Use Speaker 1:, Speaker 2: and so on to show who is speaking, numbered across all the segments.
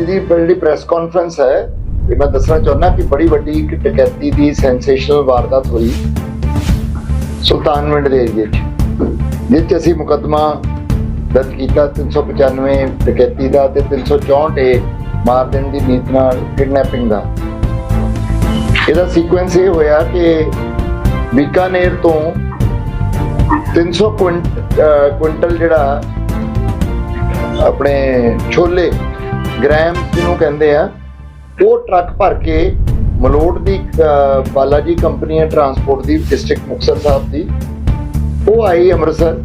Speaker 1: ਅੱਜ ਦੀ ਜਿਹੜੀ press conference ਹੈ ਇਹ ਮੈਂ ਦੱਸਣਾ ਚਾਹੁੰਦਾ ਕਿ ਬੜੀ ਵੱਡੀ ਇੱਕ ਡਕੈਤੀ ਦੀ ਸੈਂਸੇਸ਼ਨਲ ਵਾਰਦਾਤ ਹੋਈ ਸੁਲਤਾਨਵਿੰਡ ਦੇ ਏਰੀਏ 'ਚ, ਜਿਸ ਅਸੀਂ ਮੁਕੱਦਮਾ ਦਰਜ ਕੀਤਾ 395 ਡਕੈਤੀ ਦਾ ਤੇ 364 ਏ ਮਾਰ ਦੇਣ ਦੀ ਨੀਤ ਨਾਲ ਕਿਡਨੈਪਿੰਗ ਦਾ। ਇਹਦਾ ਸੀਕੁਐਂਸ ਇਹ ਹੋਇਆ ਕਿ ਬੀਕਾਨੇਰ ਤੋਂ 300 ਕੁਇੰਟ- ਅਹ ਕੁਇੰਟਲ ਜਿਹੜਾ ਆਪਣੇ ਛੋਲੇ ਗ੍ਰਾਮ ਜਿਹਨੂੰ ਕਹਿੰਦੇ ਆ, ਉਹ ਟਰੱਕ ਭਰ ਕੇ ਮਲੋਟ ਦੀ ਬਾਲਾਜੀ ਕੰਪਨੀ ਹੈ ਟਰਾਂਸਪੋਰਟ ਦੀ ਡਿਸਟ੍ਰਿਕਟ ਮੁਕਤਸਰ ਸਾਹਿਬ ਦੀ, ਉਹ ਆਈ ਅੰਮ੍ਰਿਤਸਰ।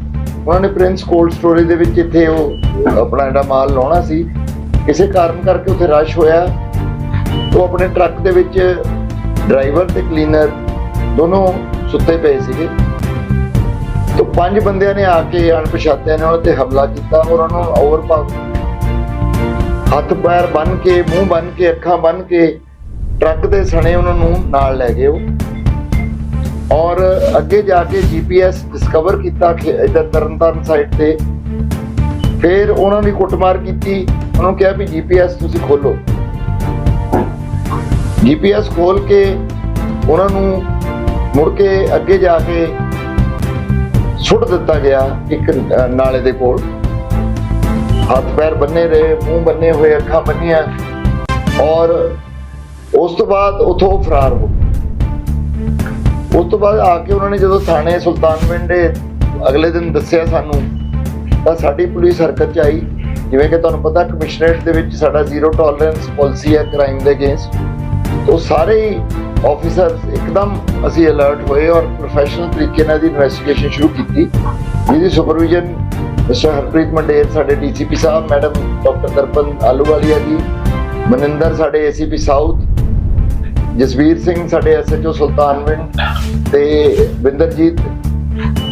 Speaker 1: ਉਹਨਾਂ ਨੇ ਪ੍ਰਿੰਸ ਕੋਲਡ ਸਟੋਰੇਜ ਦੇ ਵਿੱਚ ਇੱਥੇ ਉਹ ਆਪਣਾ ਜਿਹੜਾ ਮਾਲ ਲਾਉਣਾ ਸੀ, ਕਿਸੇ ਕਾਰਨ ਕਰਕੇ ਉੱਥੇ ਰਸ਼ ਹੋਇਆ। ਉਹ ਆਪਣੇ ਟਰੱਕ ਦੇ ਵਿੱਚ ਡਰਾਈਵਰ ਤੇ ਕਲੀਨਰ ਦੋਨੋਂ ਸੁੱਤੇ ਪਏ ਸੀਗੇ। ਤੋਂ ਪੰਜ ਬੰਦਿਆਂ ਨੇ ਆ ਕੇ ਅਣਪਛਾਤਿਆਂ ਨੇ ਉਹਨਾਂ ਤੇ ਹਮਲਾ ਕੀਤਾ ਔਰ ਉਹਨਾਂ ਨੂੰ ਓਵਰਪਾਵਰ ਹੱਥ ਪੈਰ ਬੰਨ ਕੇ, ਮੂੰਹ ਬੰਨ ਕੇ, ਅੱਖਾਂ ਬੰਨ ਕੇ ਟਰੱਕ ਦੇ ਸਣੇ ਉਹਨਾਂ ਨੂੰ ਨਾਲ ਲੈ ਗਏ ਉਹ। ਔਰ ਅੱਗੇ ਜਾ ਕੇ ਜੀਪੀਐਸ ਡਿਸਕਵਰ ਕੀਤਾ ਕਿ ਇਧਰ ਤਰਨਤਾਰਨ ਸਾਈਡ ਤੇ। ਫਿਰ ਉਹਨਾਂ ਦੀ ਕੁੱਟਮਾਰ ਕੀਤੀ। ਉਹਨਾਂ ਨੂੰ ਕਿਹਾ ਵੀ ਜੀਪੀਐਸ ਤੁਸੀਂ ਖੋਲੋ ਜੀਪੀਐਸ ਖੋਲ ਕੇ ਉਹਨਾਂ ਨੂੰ ਮੁੜ ਕੇ ਅੱਗੇ ਜਾ ਕੇ ਸੁੱਟ ਦਿੱਤਾ ਗਿਆ ਇੱਕ ਨਾਲੇ ਦੇ ਕੋਲ। ਹੱਥ ਪੈਰ ਬੰਨੇ ਰਹੇ, ਮੂੰਹ ਬੰਨੇ ਹੋਏ, ਅੱਖਾਂ ਬੰਨੀਆਂ। ਔਰ ਉਸ ਤੋਂ ਬਾਅਦ ਉਥੋਂ ਫਰਾਰ ਹੋ ਗਏ। ਉਸ ਤੋਂ ਬਾਅਦ ਆ ਕੇ ਉਹਨਾਂ ਨੇ ਜਦੋਂ ਥਾਣੇ ਸੁਲਤਾਨਵਿੰਡ ਦੇ ਅਗਲੇ ਦਿਨ ਦੱਸਿਆ ਸਾਨੂੰ, ਤਾਂ ਸਾਡੀ ਪੁਲਿਸ ਹਰਕਤ ਚ ਆਈ। ਜਿਵੇਂ ਕਿ ਤੁਹਾਨੂੰ ਪਤਾ, ਕਮਿਸ਼ਨਰੇਟ ਦੇ ਵਿੱਚ ਸਾਡਾ ਜ਼ੀਰੋ ਟੋਲਰੈਂਸ ਪਾਲਿਸੀ ਹੈ ਕ੍ਰਾਈਮ ਦੇ ਅਗੇਂਸਟ ਉਹ ਸਾਰੇ ਹੀ ਆਫੀਸਰਸ ਇੱਕਦਮ ਅਸੀਂ ਅਲਰਟ ਹੋਏ ਔਰ ਪ੍ਰੋਫੈਸ਼ਨਲ ਤਰੀਕੇ ਨਾਲ ਦੀ ਇਨਵੈਸਟੀਗੇਸ਼ਨ ਸ਼ੁਰੂ ਕੀਤੀ। ਜਿਹਦੀ ਸੁਪਰਵਿਜ਼ਨ ਮਿਸਟਰ ਹਰਪ੍ਰੀਤ ਮੰਡੇਰ ਸਾਡੇ DCP sahib, madam doctor Darpan Ahluwalia ji, Maninder ਸਾਡੇ ਏਸੀਪੀ ਸਾਊਥ ਜਸਵੀਰ ਸਿੰਘ ਸਾਡੇ ਐਸਐਚਓ ਸੁਲਤਾਨਵਿੰਡ ਤੇ ਵਿੰਦਰਜੀਤ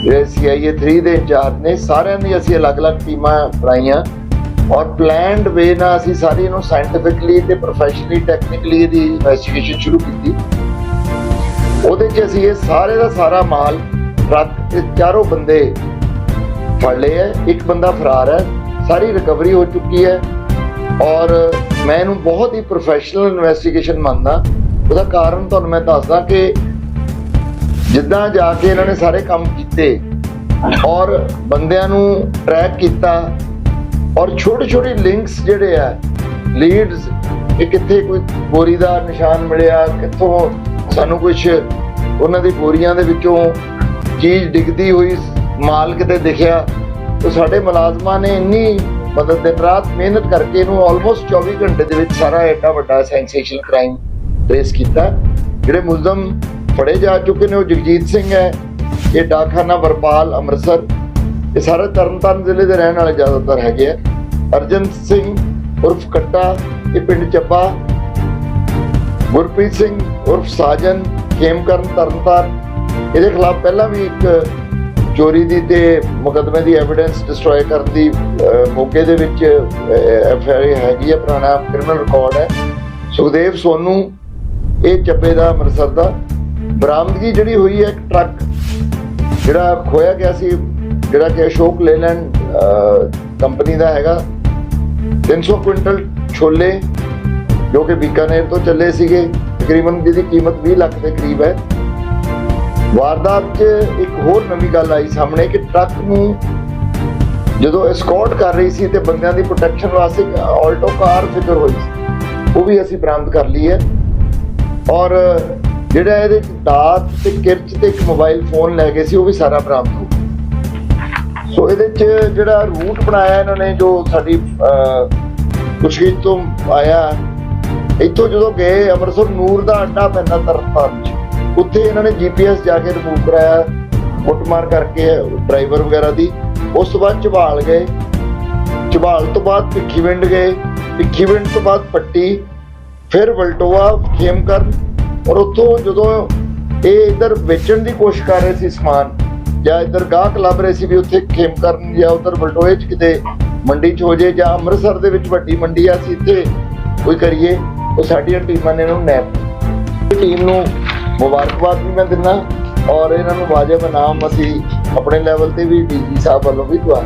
Speaker 1: ਜਿਹੜੇ ਸੀਆਈਏ 3 ਦੇ ਇੰਚਾਰਜ ਨੇ, ਸਾਰਿਆਂ ਦੀ ਅਸੀਂ ਅਲੱਗ-ਅਲੱਗ ਟੀਮਾਂ ਬਣਾਈਆਂ ਔਰ ਪਲਾਨਡ ਵੇ ਨਾਲ ਅਸੀਂ ਸਾਰੀ ਇਹਨੂੰ ਸਾਇੰਟੀਫਿਕਲੀ ਤੇ ਪ੍ਰੋਫੈਸ਼ਨਲੀ ਟੈਕਨੀਕਲੀ ਇਹਦੀ ਇਨਵੈਸਟੀਗੇਸ਼ਨ ਸ਼ੁਰੂ ਕੀਤੀ। ਉਹਦੇ 'ਚ ਅਸੀਂ ਇਹ ਸਾਰੇ ਦਾ ਸਾਰਾ ਮਾਲ, ਟਰੱਕ ਚਾਰੋਂ ਬੰਦੇ ਫੜ ਲਏ ਹੈ, ਇੱਕ ਬੰਦਾ ਫਰਾਰ ਹੈ, ਸਾਰੀ ਰਿਕਵਰੀ ਹੋ ਚੁੱਕੀ ਹੈ ਔਰ ਮੈਂ ਇਹਨੂੰ ਬਹੁਤ ਹੀ ਪ੍ਰੋਫੈਸ਼ਨਲ ਇਨਵੈਸਟੀਗੇਸ਼ਨ ਮੰਨਦਾ। ਉਹਦਾ ਕਾਰਨ ਤੁਹਾਨੂੰ ਮੈਂ ਦੱਸਦਾ ਕਿ ਜਿੱਦਾਂ ਜਾ ਕੇ ਇਹਨਾਂ ਨੇ ਸਾਰੇ ਕੰਮ ਕੀਤੇ ਔਰ ਬੰਦਿਆਂ ਨੂੰ ਟਰੈਕ ਕੀਤਾ ਔਰ ਛੋਟੇ ਛੋਟੇ ਲਿੰਕਸ ਜਿਹੜੇ ਆ ਲੀਡਸ ਕਿ ਕਿੱਥੇ ਕੋਈ ਬੋਰੀ ਦਾ ਨਿਸ਼ਾਨ ਮਿਲਿਆ, ਕਿੱਥੋਂ ਸਾਨੂੰ ਕੁਝ ਉਹਨਾਂ ਦੀ ਬੋਰੀਆਂ ਦੇ ਵਿੱਚੋਂ ਚੀਜ਼ ਡਿੱਗਦੀ ਹੋਈ ਮਾਲ ਕਿਤੇ ਦਿਖਿਆ, ਤਾਂ ਸਾਡੇ ਮੁਲਾਜ਼ਮਾਂ ਨੇ ਇੰਨੀ ਮਦਦ ਦੇ ਰਾਤ ਮਿਹਨਤ ਕਰਕੇ ਇਹਨੂੰ ਆਲਮੋਸਟ 24 ਘੰਟੇ ਦੇ ਵਿੱਚ ਸਾਰਾ ਐਡਾ ਵੱਡਾ ਸੈਂਸੇਸ਼ਨਲ ਕ੍ਰਾਈਮ ਟ੍ਰੇਸ ਕੀਤਾ। ਜਿਹੜੇ ਮੁਲਜ਼ਮ ਫੜੇ ਜਾ ਚੁੱਕੇ ਨੇ ਉਹ ਜਗਜੀਤ ਸਿੰਘ ਹੈ, ਇਹ ਡਾਕਖਾਨਾ ਵਰਪਾਲ ਅੰਮ੍ਰਿਤਸਰ, ਇਹ ਸਾਰੇ ਤਰਨਤਾਰਨ ਜ਼ਿਲ੍ਹੇ ਦੇ ਰਹਿਣ ਵਾਲੇ ਜ਼ਿਆਦਾਤਰ ਹੈਗੇ ਆ। ਅਰਜਨ ਸਿੰਘ ਉਰਫ ਕੱਟਾ, ਇਹ ਪਿੰਡ ਚੱਪਾ ਗੁਰਪ੍ਰੀਤ ਸਿੰਘ ਉਰਫ ਸਾਜਨ, ਖੇਮਕਰਨ ਤਰਨਤਾਰਨ, ਇਹਦੇ ਖਿਲਾਫ ਪਹਿਲਾਂ ਵੀ ਇੱਕ ਚੋਰੀ ਦੀ ਤੇ ਮੁਕੱਦਮੇ ਦੀ ਐਵੀਡੈਂਸ ਡਿਸਟਰੋਏ ਕਰਨ ਦੀ ਮੌਕੇ ਦੇ ਵਿੱਚ ਐਫ ਆਈ ਹੈਗੀ ਹੈ ਪੁਰਾਣਾ ਕ੍ਰਿਮੀਨਲ ਰਿਕਾਰਡ ਹੈ। ਸੁਖਦੇਵ ਸੋਨੂ, ਇਹ ਚੱਬੇ ਦਾ ਅੰਮ੍ਰਿਤਸਰ ਦਾ। ਬਰਾਮਦਗੀ ਜਿਹੜੀ ਹੋਈ ਹੈ ਇੱਕ ਟਰੱਕ, ਜਿਹੜਾ ਖੋਇਆ ਗਿਆ ਸੀ, ਜਿਹੜਾ ਕਿ ਅਸ਼ੋਕ ਲੇਲੈਂਡ ਕੰਪਨੀ ਦਾ ਹੈਗਾ। 300 ਕੁਇੰਟਲ ਛੋਲੇ, ਜੋ ਕਿ ਬੀਕਾਨੇਰ ਤੋਂ ਚੱਲੇ ਸੀਗੇ। ਤਕਰੀਬਨ ਜਿਹਦੀ ਕੀਮਤ 20 ਲੱਖ ਦੇ ਕਰੀਬ ਹੈ। ਵਾਰਦਾਤ 'ਚ ਇੱਕ ਹੋਰ ਨਵੀਂ ਗੱਲ ਆਈ ਸਾਹਮਣੇ ਕਿ ਟਰੱਕ ਨੂੰ ਜਦੋਂ ਐਸਕੌਰਟ ਕਰ ਰਹੀ ਸੀ ਤੇ ਬੰਦਿਆਂ ਦੀ ਪ੍ਰੋਟੈਕਸ਼ਨ ਵਾਸਤੇ ਆਲਟੋ ਕਾਰ ਫਿਕਰ ਹੋਈ ਸੀ, ਉਹ ਵੀ ਅਸੀਂ ਬਰਾਮਦ ਕਰ ਲਈ ਹੈ। ਔਰ ਜਿਹੜਾ ਇਹਦੇ ਦਾਤ ਤੇ ਕਿਰਚ ਤੇ ਇੱਕ ਮੋਬਾਈਲ ਫੋਨ ਲੈ ਗਏ ਸੀ, ਉਹ ਵੀ ਸਾਰਾ ਬਰਾਮਦ ਹੋ ਗਿਆ। ਸੋ ਇਹਦੇ 'ਚ ਜਿਹੜਾ ਰੂਟ ਬਣਾਇਆ ਇਹਨਾਂ ਨੇ, ਜੋ ਸਾਡੀ ਪੁੱਛਗਿੱਛ ਤੋਂ ਆਇਆ, ਇੱਥੋਂ ਜਦੋਂ ਗਏ, ਅੰਮ੍ਰਿਤਸਰ ਨੂਰ ਦਾ ਅੱਡਾ ਪੈਂਦਾ ਤਰਨਤਾਰਨ 'ਚ। ਉੱਥੇ ਇਹਨਾਂ ਨੇ ਜੀਪੀਐਸ ਜਾ ਕੇ ਰਿਮੂਵ ਕਰਾਇਆ, ਕੁੱਟਮਾਰ ਕਰਕੇ ਡਰਾਈਵਰ ਵਗੈਰਾ ਦੀ। ਉਸ ਤੋਂ ਬਾਅਦ ਝਬਾਲ ਗਏ। ਝਬਾਲ ਤੋਂ ਬਾਅਦ ਭਿੱਖੀਵਿੰਡ ਗਏ। ਭਿੱਖੀਵਿੰਡ ਤੋਂ ਬਾਅਦ ਪੱਟੀ, ਫਿਰ ਵਲਟੋਆ ਖੇਮਕਰਨ ਔਰ ਉੱਥੋਂ ਜਦੋਂ ਇਹ ਇਧਰ ਵੇਚਣ ਦੀ ਕੋਸ਼ਿਸ਼ ਕਰ ਰਹੇ ਸੀ ਸਮਾਨ, ਜਾਂ ਇਧਰ ਗਾਹਕ ਲੱਭ ਰਹੇ ਸੀ ਵੀ ਉੱਥੇ ਖੇਮਕਰਨ ਜਾਂ ਉਧਰ ਵਲਟੋਏ ਚ ਕਿਤੇ ਮੰਡੀ ਚ ਹੋ ਜੇ, ਜਾਂ ਅੰਮ੍ਰਿਤਸਰ ਦੇ ਵਿੱਚ ਵੱਡੀ ਮੰਡੀ ਆ ਸੀ ਇੱਥੇ ਕੋਈ ਕਰੀਏ, ਉਹ ਸਾਡੀਆਂ ਟੀਮਾਂ ਨੇ ਇਹਨੂੰ ਨੈਪ ਟੀਮ ਨੂੰ ਮੁਬਾਰਕਬਾਦ ਵੀ ਮੈਂ ਦਿੰਦਾ ਔਰ ਇਹਨਾਂ ਨੂੰ ਵਾਜਬ ਇਨਾਮ ਅਸੀਂ ਆਪਣੇ ਲੈਵਲ ਤੇ ਵੀ ਡੀਜੀ ਸਾਹਿਬ ਵੱਲੋਂ ਵੀ ਦੁਆ